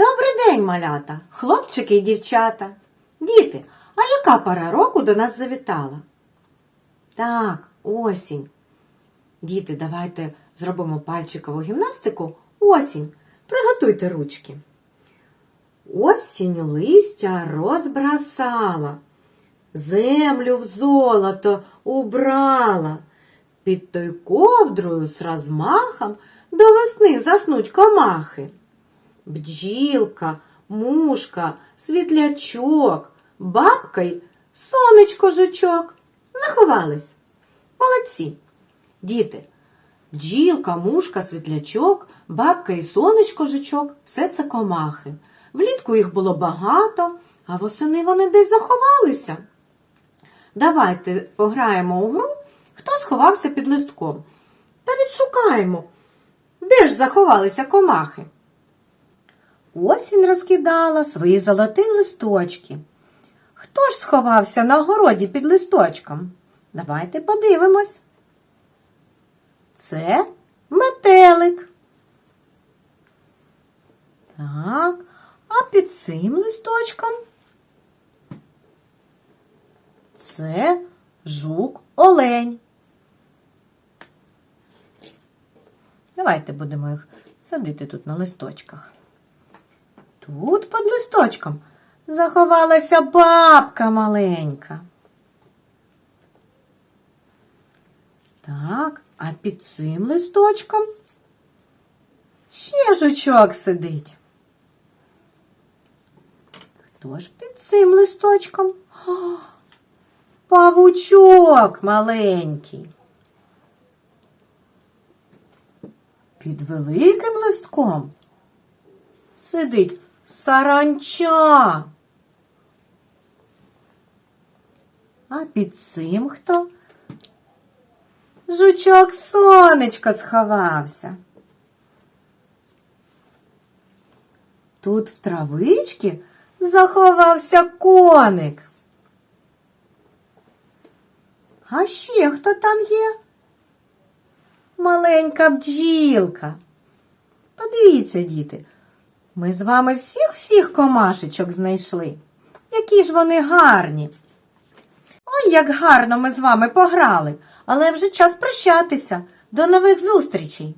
Добрий день, малята, хлопчики і дівчата. Діти, а яка пора року до нас завітала? Так, осінь. Діти, давайте зробимо пальчикову гімнастику. Осінь. Приготуйте ручки. Осінь листя розбросала, землю в золото убрала. Під той ковдрою з розмахом до весни заснуть комахи. Бджілка, мушка, світлячок, бабка й сонечко жучок. Заховались. Молодці. Діти, бджілка, мушка, світлячок, бабка і сонечко жучок все це комахи. Влітку їх було багато, а восени вони десь заховалися. Давайте пограємо у гру, хто сховався під листком. Та відшукаємо, де ж заховалися комахи. Осінь розкидала свої золоті листочки. Хто ж сховався на городі під листочком? Давайте подивимось. Це метелик. Так, а під цим листочком це жук олень. Давайте будемо їх садити тут на листочках. Тут під листочком заховалася бабка маленька. Так, а під цим листочком ще жучок сидить. Хто ж під цим листочком? О, павучок маленький. Під великим листком сидить саранча. А під цим хто? Жучок сонечко сховався. Тут в травичці заховався коник. А ще хто там є? Маленька бджілка. Подивіться, діти, ми з вами всіх-всіх комашечок знайшли. Які ж вони гарні. Ой, як гарно ми з вами пограли, але вже час прощатися. До нових зустрічей!